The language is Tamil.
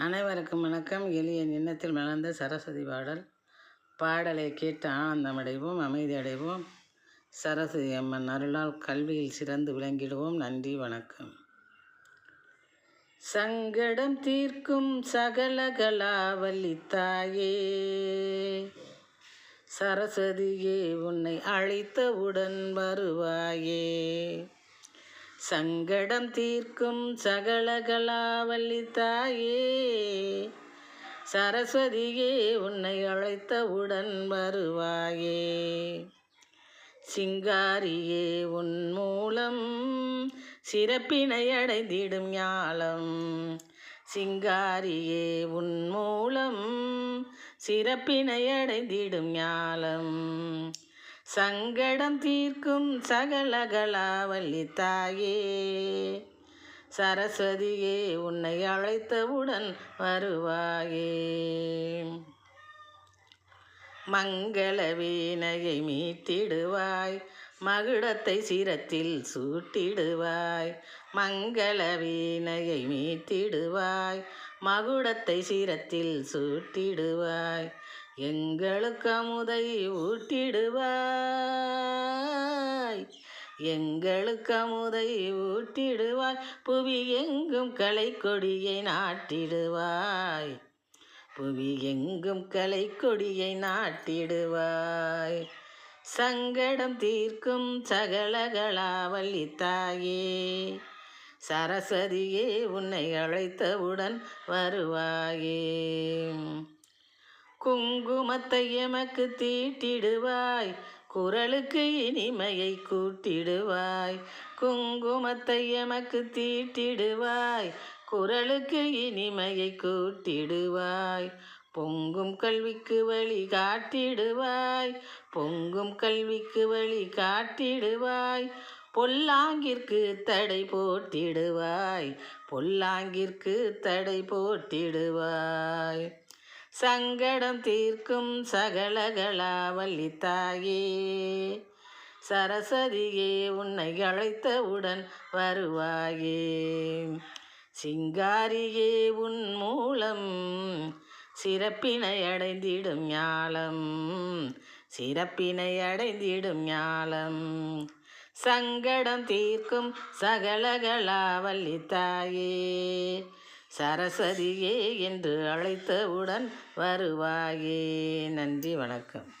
அனைவருக்கும் வணக்கம். எளிய எண்ணத்தில் மலர்ந்த சரஸ்வதி பாடல். பாடலை கேட்டு ஆனந்தமடைவோம் அமைதி அடைவோம் சரஸ்வதி அம்மன் அருளால் கல்வியில் சிறந்து விளங்கிடுவோம். நன்றி வணக்கம். சங்கடம் தீர்க்கும் சகலகலாவல்லி தாயே சரஸ்வதியே உன்னை அழைத்தவுடன் வருவாயே. சங்கடம் தீர்க்கும் சகலகலாவல்லி தாயே சரஸ்வதியே உன்னை அழைத்தவுடன் வருவாயே. சிங்காரியே உன் மூலம் சிறப்பினை அடைந்திடும் ஞாலம். சிங்காரியே உன் மூலம் சிறப்பினை அடைந்திடும் ஞாலம். சங்கடம் தீர்க்கும் சகலகலாவல்லி தாயே. சரஸ்வதியே உன்னை அழைத்தவுடன் வருவாயே. மங்கள வீணையை மீட்டிடுவாய் மகுடத்தை சிரத்தில் சூட்டிடுவாய். மங்கள வீணையை மீட்டிடுவாய் மகுடத்தை சிரத்தில் சூட்டிடுவாய். எங்களுக்கு அமுதை ஊட்டிடுவாய். எங்களுக்கு அமுதை ஊட்டிடுவாய். புவி எங்கும் கலை கொடியை நாட்டிடுவாய். புவி எங்கும் கலை கொடியை நாட்டிடுவாய். சங்கடம் தீர்க்கும் சகலகலாவல்லி தாயே சரஸ்வதியே உன்னை அழைத்தவுடன் வருவாயே. குங்குமத்தை எமக்கு தீட்டிடுவாய். குரலுக்கு இனிமையை கூட்டிடுவாய். குங்குமத்தை எமக்கு தீட்டிடுவாய். குரலுக்கு இனிமையை கூட்டிடுவாய். பொங்கும் கல்விக்கு வழி காட்டிடுவாய். பொங்கும் கல்விக்கு வழி காட்டிடுவாய். பொல்லாங்கிற்கு தடை போட்டிடுவாய். பொல்லாங்கிற்கு தடை போட்டிடுவாய். சங்கடம் தீர்க்கும் சகலகலாவல்லி தாயே சரஸ்வதியே உன்னை அழைத்தவுடன் வருவாயே. சிங்காரியே உன் மூலம் சிறப்பினை அடைந்திடும் ஞாலம். சிறப்பினை அடைந்திடும் ஞாலம். சங்கடம் தீர்க்கும் சகலகலாவல்லி தாயே சரஸ்வதியே என்று அழைத்தவுடன் வருவாயே. நன்றி வணக்கம்.